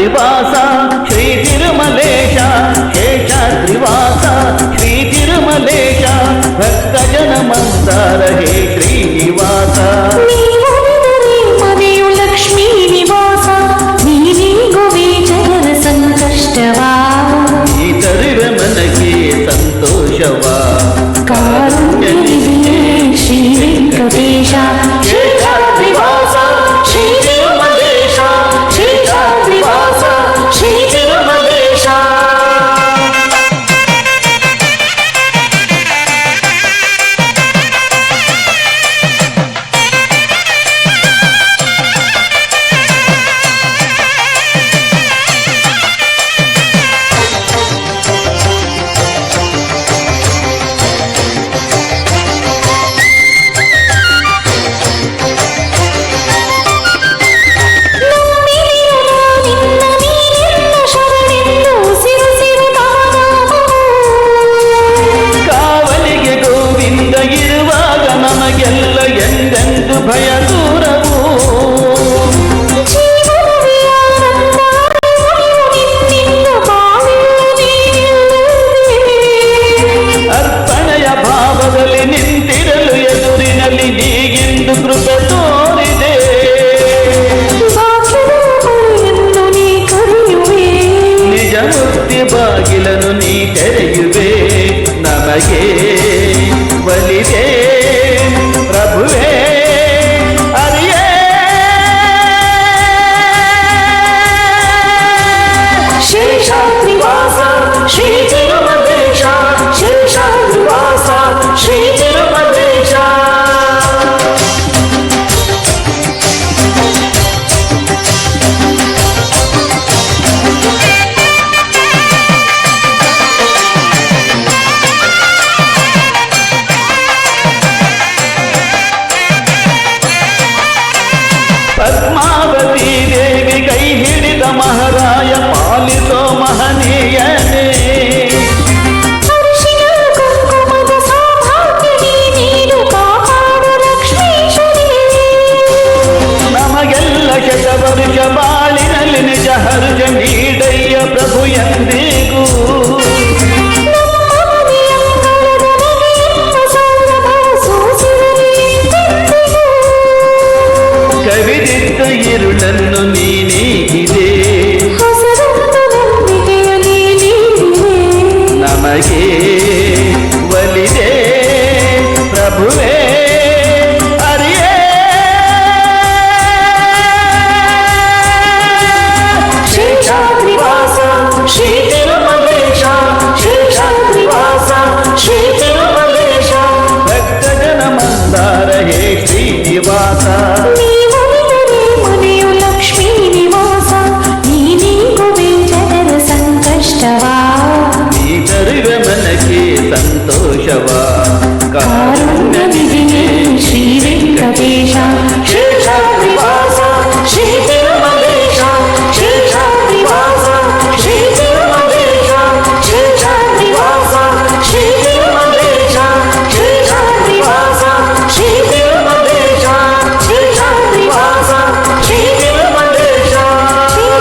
త్రివాస శ్రీ తిరుమలేశ శేషాద్రివాస శ్రీ తిరుమలేశ భక్తజనమంతార హేష ಬಲಿದೆ ಪ್ರಭುವೇ ಅರಿಯೇ ಶ್ರೀ ಶಾಂತ್ರಿವಾಸ ಶ್ರೀ న్యాయ పాలితో మహనీయనే ನಮಗೆಲ್ಲ ಕೆಟ್ಟವರಿಗೆ ಬಾಳಿನಲ್ಲಿ ನಿಜ ಹರುಜ ನೀಡಯ್ಯ ಪ್ರಭು ಎಂದಿಗೂ మనకి సంతోషవా? కారుణ్య శ్రీ వెంకటేశ.